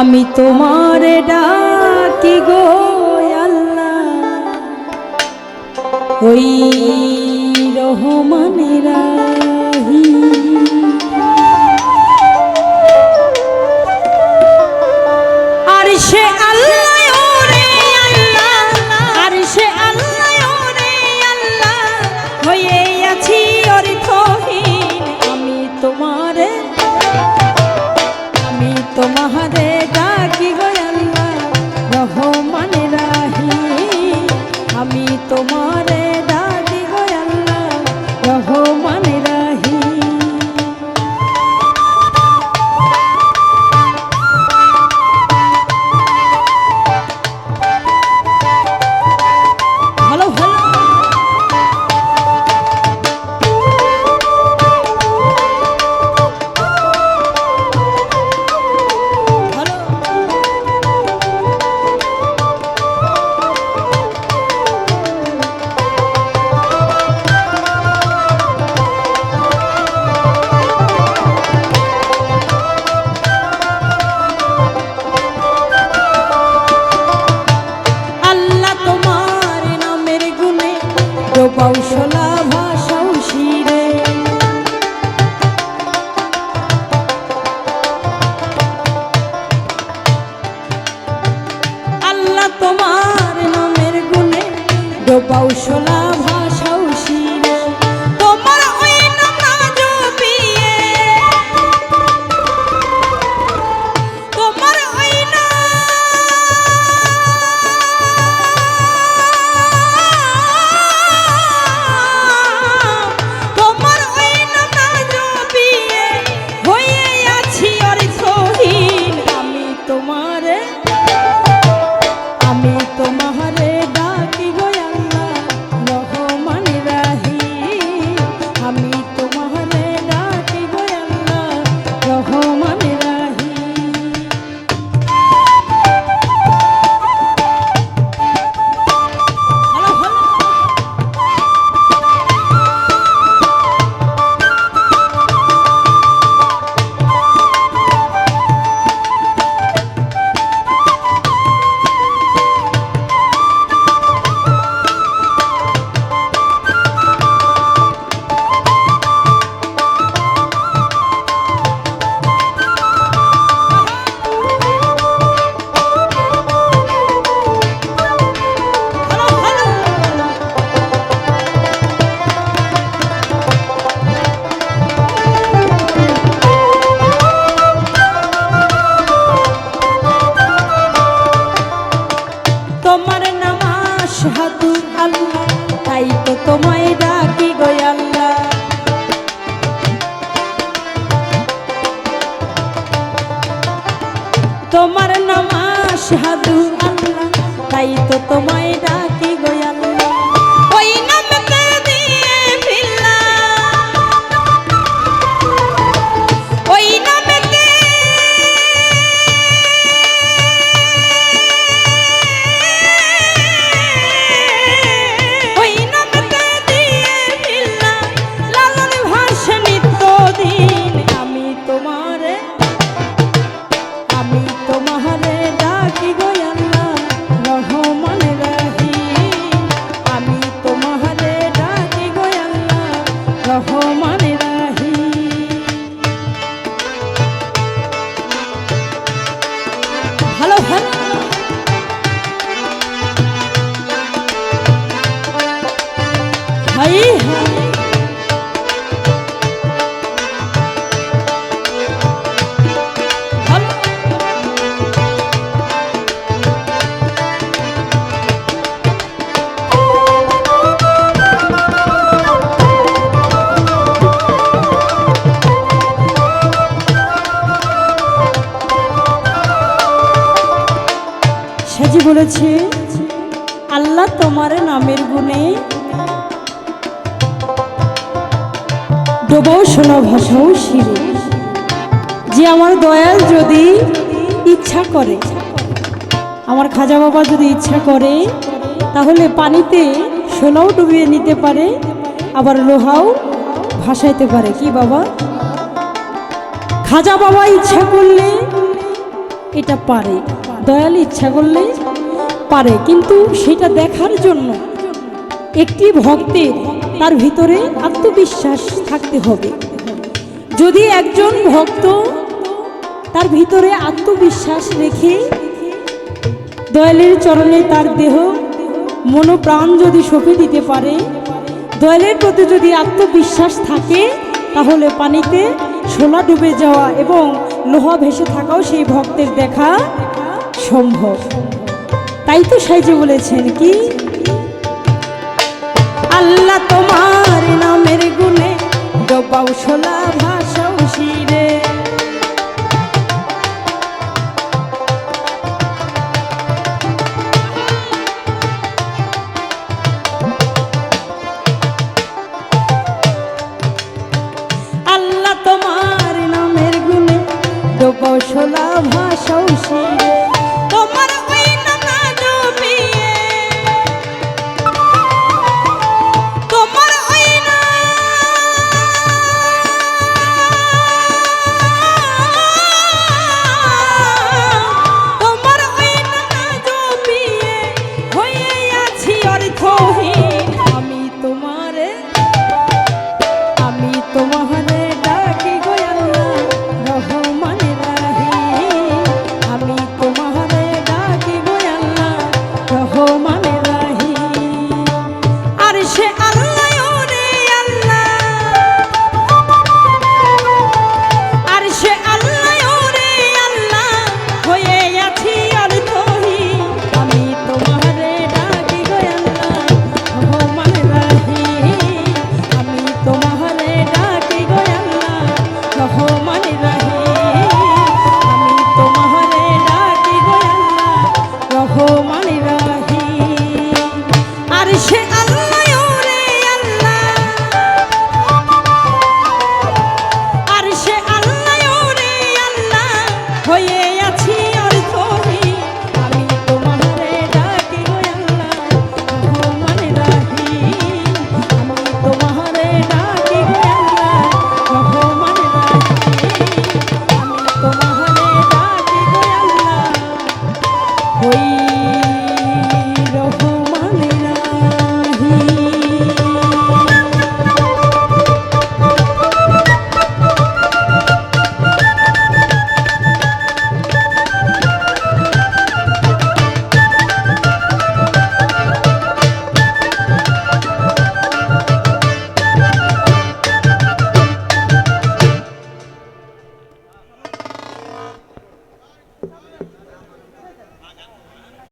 আমি তোমার ডাকি গো আল্লাহ। ওই রহমানেরাহি ডোবাও শোলা তোমার নাম আশহাদু আল্লাহ, তাই তো তোমায় ডাকি গো আল্লাহ। তোমার নাম আশহাদু আল্লাহ, তাই তো তোমায় বলেছে আল্লাহ তোমার নামের গুণে। ডোবাও শোনা ভাষাও, শিরে। যে আমার দয়াল যদি ইচ্ছা করে, আমার খাজা বাবা যদি ইচ্ছা করে, তাহলে পানিতে সোনাও ডুবিয়ে নিতে পারে, আবার লোহাও ভাসাইতে পারে। কি বাবা? খাজা বাবা ইচ্ছা করলে এটা পারে। দয়াল ইচ্ছা করলে পারে, কিন্তু সেটা দেখার জন্য একটি ভক্তের তার ভিতরে আত্মবিশ্বাস থাকতে হবে। যদি একজন ভক্ত তার ভিতরে আত্মবিশ্বাস রেখে দয়ালের চরণে তার দেহ, মনোপ্রাণ যদি সঁপে দিতে পারে, দয়ালের প্রতি যদি আত্মবিশ্বাস থাকে, তাহলে পানিতে শোলা ডুবে যাওয়া এবং লোহা ভেসে থাকাও সেই ভক্তের দেখা সম্ভব। তাই তো সাইজে বলেছেন কি? আল্লাহ তোমার নামের গুণে ডোবাও সোলা ভাষাও রহম